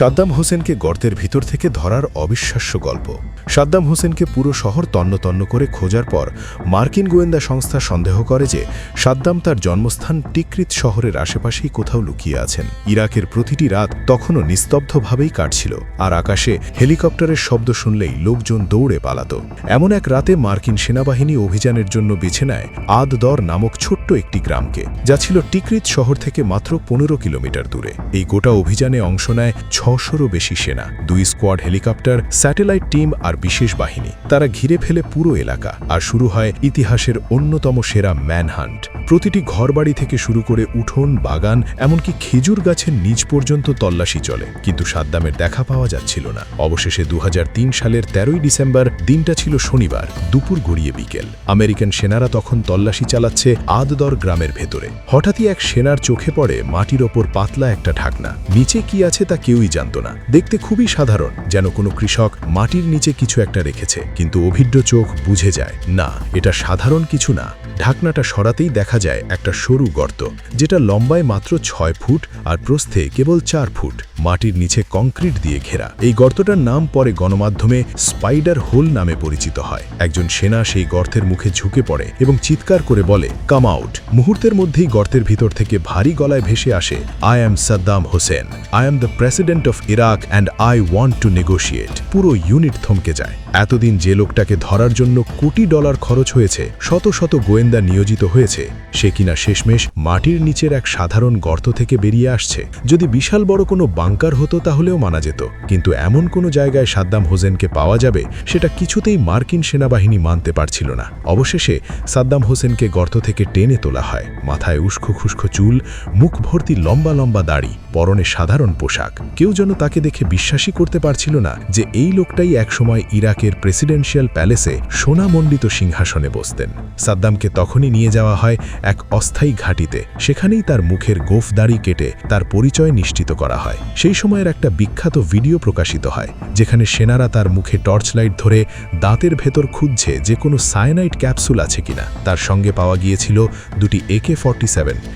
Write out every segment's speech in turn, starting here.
সাদ্দাম হোসেনকে গর্তের ভিতর থেকে ধরার অবিশ্বাস্য গল্প। সাদ্দাম হোসেনকে পুরো শহর তন্নতন্ন করে খোঁজার পর মার্কিন গোয়েন্দা সংস্থা সন্দেহ করে যে সাদ্দাম তার জন্মস্থান টিকরিত শহরের আশেপাশেই কোথাও লুকিয়ে আছেন। ইরাকের প্রতিটি রাত তখনও নিস্তব্ধভাবেই কাটছিল আর আকাশে হেলিকপ্টারের শব্দ শুনলেই লোকজন দৌড়ে পালাত। এমন এক রাতে মার্কিন সেনাবাহিনী অভিযানের জন্য বেছে নেয় আদদর নামক ছোট্ট একটি গ্রামকে, যা ছিল টিকরিত শহর থেকে মাত্র পনেরো কিলোমিটার দূরে। এই গোটা অভিযানে অংশ নেয় ছশোরও বেশি সেনা, দুই স্কোয়াড হেলিকপ্টার, স্যাটেলাইট টিম আর বিশেষ বাহিনী। তারা ঘিরে ফেলে পুরো এলাকা আর শুরু হয় ইতিহাসের অন্যতম সেরা ম্যানহান্ট। প্রতিটি ঘরবাড়ি থেকে শুরু করে উঠোন, বাগান, এমনকি খেজুর গাছের নিচ পর্যন্ত তল্লাশি চলে, কিন্তু সাদ্দামের দেখা পাওয়া যাচ্ছিল না। অবশেষে দু হাজার তিন সালের তেরোই ডিসেম্বর, দিনটা ছিল শনিবার, দুপুর গড়িয়ে বিকেল। আমেরিকান সেনারা তখন তল্লাশি চালাচ্ছে আদদর গ্রামের ভেতরে। হঠাৎই এক সেনার চোখে পড়ে মাটির ওপর পাতলা একটা ঢাকনা। নিচে কি আছে তা কেউই জানত না। দেখতে খুবই সাধারণ যেন কোনো কৃষক মাটির নিচে কিছু একটা রেখেছে, কিন্তু অভিজ্ঞ চোখ বুঝে যায়, না, এটা সাধারণ কিছু না। ঢাকনাটা সরাতেই দেখা যায় একটা সরু গর্ত, যেটা লম্বায় মাত্র ছয় ফুট আর প্রস্থে কেবল চার ফুট। মাটির নিচে কংক্রিট দিয়ে ঘেরা। এই গর্তটার নাম পরে গণমাধ্যমে স্পাইডার হোল নামে পরিচিত হয়। একজন সেনা সেই গর্তের মুখে ঝুঁকে পড়ে এবং চিৎকার করে বলে, কাম আউট! মুহূর্তের মধ্যেই গর্তের ভিতর থেকে ভারী গলায় ভেসে আসে, I am Saddam Hussein. I am the president of Iraq and I want to negotiate. পুরো ইউনিট থমকে যায়। এতদিন যে লোকটাকে ধরার জন্য কোটি ডলার খরচ হয়েছে, শত শত গোয়েন্দা নিয়োজিত হয়েছে, সে কিনা শেষমেশ মাটির নিচের এক সাধারণ গর্ত থেকে বেরিয়ে আসছে। যদি বিশাল বড় কোনো বাংকার হতো তাহলেও মানা যেত, কিন্তু এমন কোনো জায়গায় সাদ্দাম হোসেনকে পাওয়া যাবে, সেটা কিছুতেই মার্কিন সেনাবাহিনী মানতে পারছিল না। অবশেষে সাদ্দাম হোসেনকে গর্ত থেকে টেনে তোলা হয়। মাথায় উস্কো খুস্কো চুল, মুখ ভর্তি লম্বা লম্বা দাড়ি, পরনে সাধারণ পোশাক। কেউ যেন তাকে দেখে বিশ্বাসই করতে পারছিল না যে এই লোকটাই একসময় ইরাকের প্রেসিডেন্সিয়াল প্যালেসে সোনামণ্ডিত সিংহাসনে বসতেন। সাদ্দামকে তখনই নিয়ে যাওয়া হয় এক অস্থায়ী ঘাঁটিতে। সেখানেই তার মুখের গোফ দাড়ি কেটে তার পরিচয় নিশ্চিত করা হয়। সেই সময়ের একটা বিখ্যাত ভিডিও প্রকাশিত হয়, যেখানে সেনারা তার মুখে টর্চ লাইট ধরে দাঁতের ভেতর খুঁজছে যে কোনো সায়ানাইট ক্যাপসুল আছে কিনা। তার সঙ্গে পাওয়া গিয়েছিল দুটি একে ফর্টি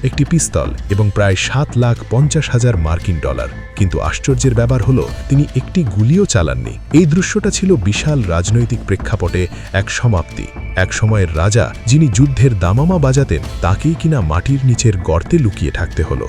একটি পিস্তল এবং প্রায় সাত লাখ পঞ্চাশ হাজার মার্কিন ডলার। কিন্তু আশ্চর্যের ব্যাপার হলো, তিনি একটি গুলিও চালাননি। এই দৃশ্যটা ছিল বিশাল রাজনৈতিক প্রেক্ষাপটে এক সমাপ্তি। এক সময়ের রাজা, যিনি যুদ্ধের দামামা বাজাতেন তাকেই কিনা মাটির নিচের গর্তে লুকিয়ে থাকতে হলো।